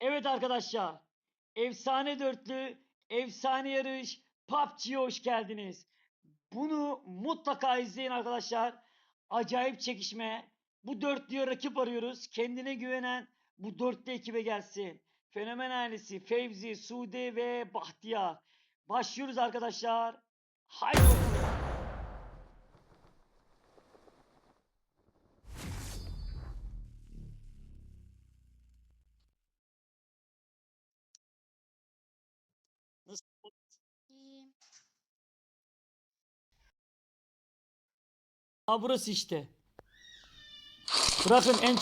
Evet arkadaşlar. Efsane dörtlü, efsane yarış, PUBG'ye hoş geldiniz. Bunu mutlaka izleyin arkadaşlar. Acayip çekişme. Bu dörtlüye rakip arıyoruz. Kendine güvenen bu dörtlü ekibe gelsin. Fenomen ailesi Fevzi, Sude ve Bahtiyar. Başlıyoruz arkadaşlar. Haydi. Ha burası işte. Bırakın en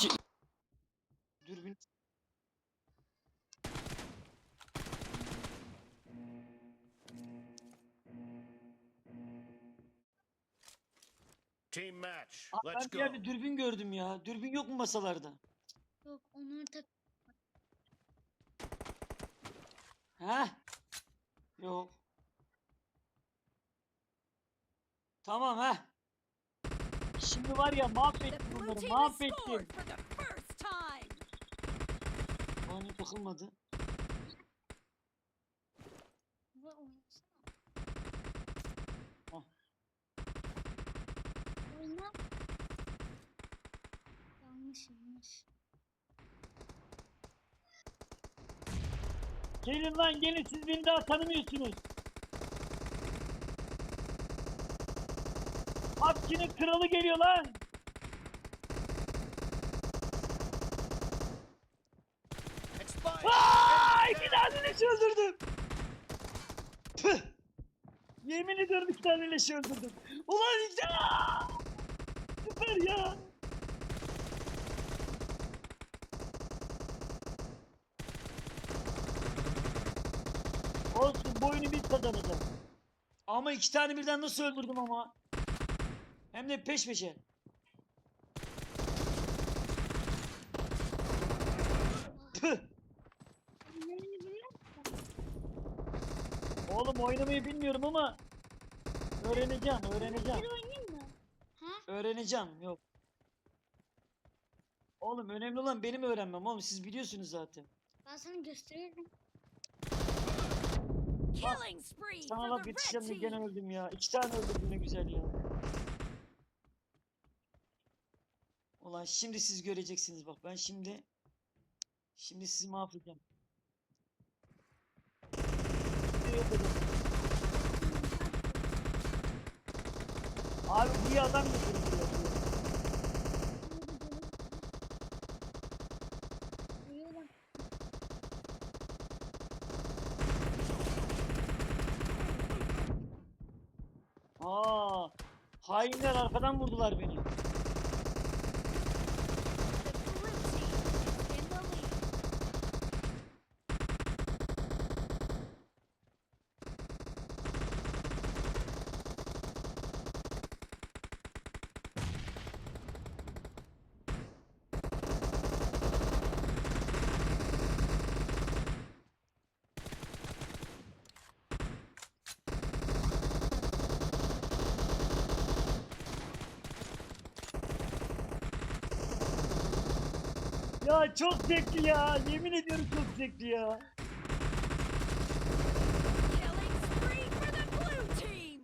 Dürbün. Team match. Aa, ben Let's bir go. yerde dürbün gördüm ya. Dürbün yok mu masalarda? Yok onları tak. He? Yok. Tamam he. Mahvettim. scored for the first time. Bana takılmadı. Hah. Oyna. Yanlış yanlış. Gelin lan gelin siz beni daha tanımıyorsunuz. PUBG'nin kralı geliyor lan. Expired. Aa, iki tane leş öldürdüm. Püh. Yemin ediyorum iki tane leş öldürdüm. Ulan ya. Süper ya. Olsun bu oyunu biz kazanacağız. Ama iki tane birden nasıl öldürdüm ama. Hem de peş peşe. Püh. Oğlum oynamayı bilmiyorum ama öğreneceğim, öğreneceğim. Bir oynayayım mı? Ha? Öğreneceğim. Yok. Oğlum önemli olan benim öğrenmem oğlum. Siz biliyorsunuz zaten. Ben sana gösteririm. Spree Sana laf diye gene öldüm ya. İki tane öldürdüm ne güzel ya. Ulan şimdi siz göreceksiniz bak. Ben şimdi şimdi sizi mahvedeceğim. Yapacağım. Abi bir adam. Duyuyorum. Aa, hainler arkadan vurdular beni. Ya çok zevkli ya. Yemin ediyorum çok zevkli ya. Killing spree for the blue team.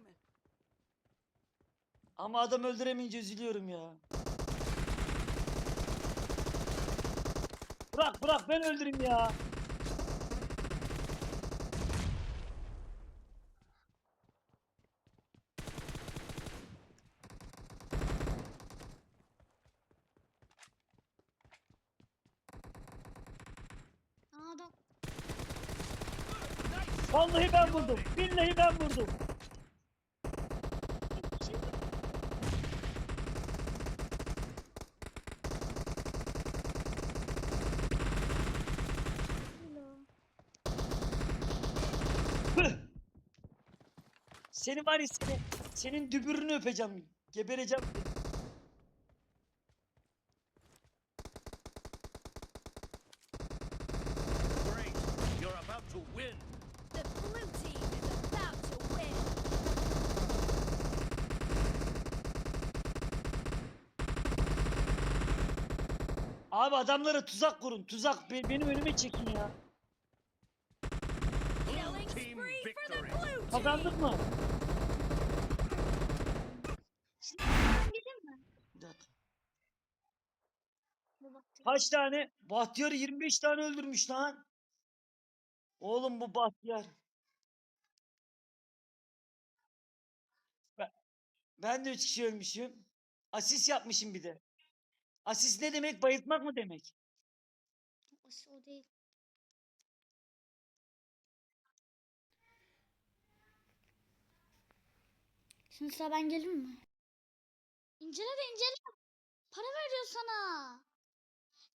Ama adam öldüremeyince üzülüyorum ya. Bırak bırak ben öldüreyim ya. Vallahi ben vurdum. Billahi ben vurdum. Hello. Püh! Seni var ya seni, senin dübürünü öpeceğim. Gebereceğim. Great. You're about to win. The blue team is about to win. Abi adamlara tuzak kurun. Tuzak Be- benim önüme çekin ya. Killing Team spree for the victory. blue team. Kazandık mı? Şimdi ben gideyim mi? Bir dakika. Bu bak. Kaç tane? Bahtiyar 25 tane öldürmüş lan. Oğlum bu Bahtiyar. Ben, ben de 3 kişi ölmüşüm. Asist yapmışım bir de. Asist ne demek? Bayıltmak mı demek? O, o değil. Şimdi sıra ben gelir mi? İncele de incele. Para veriyor sana.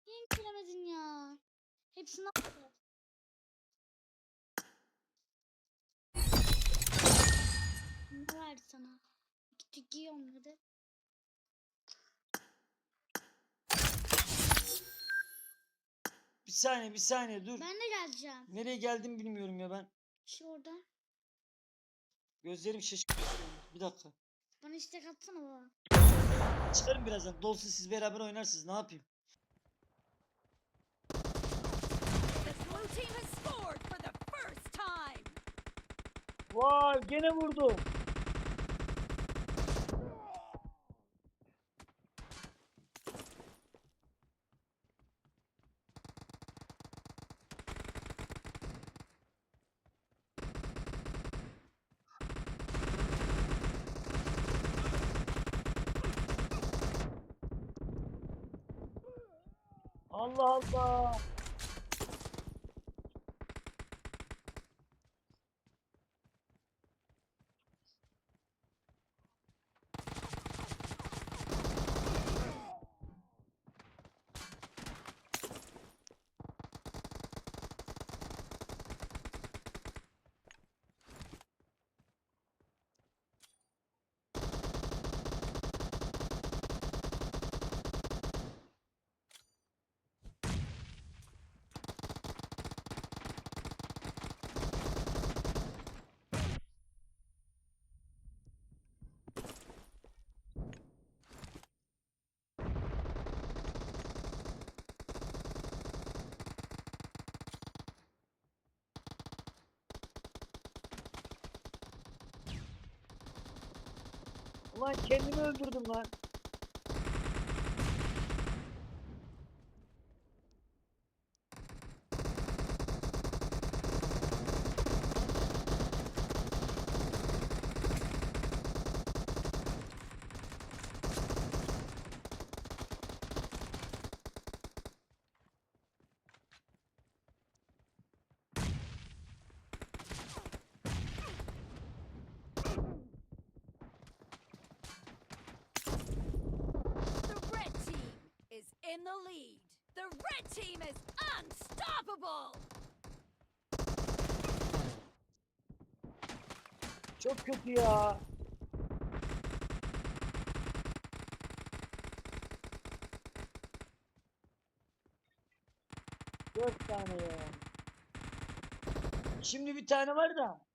Niye incelemedin ya? Hepsini al. Ne verdi sana? Gittik giyiyorum dedi. Saniye bir saniye dur. Ben de geleceğim. Nereye geldim bilmiyorum ya ben. Şu orada. Gözlerim şaşırdı. Bir dakika. Bana istek atsana baba. Çıkarım birazdan. Dolsun siz beraber oynarsınız. Ne yapayım? The blue team has scored for the first time. Vay gene vurdum. Allah Allah. Ulan kendimi öldürdüm lan. The red team is in the lead. The red team is unstoppable. Çok kötü ya. Dört tane ya. Şimdi bir tane var da.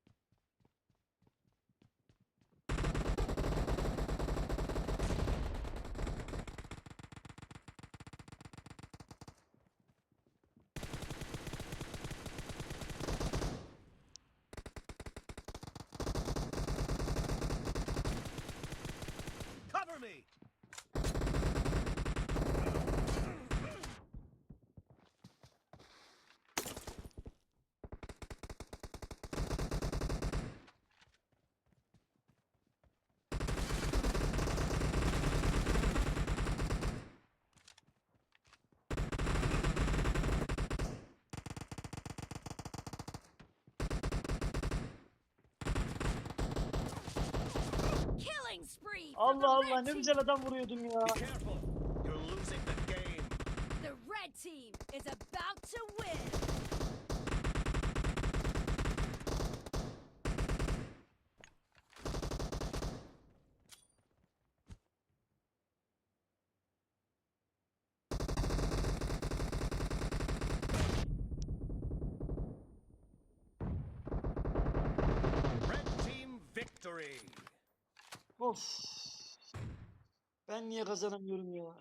Cover me! Killing spree for the Allah Allah red ne team. güzel adam vuruyordum ya. Be careful! You're losing the game. The red team is about to win. Red team victory! Of. Ben niye kazanamıyorum ya?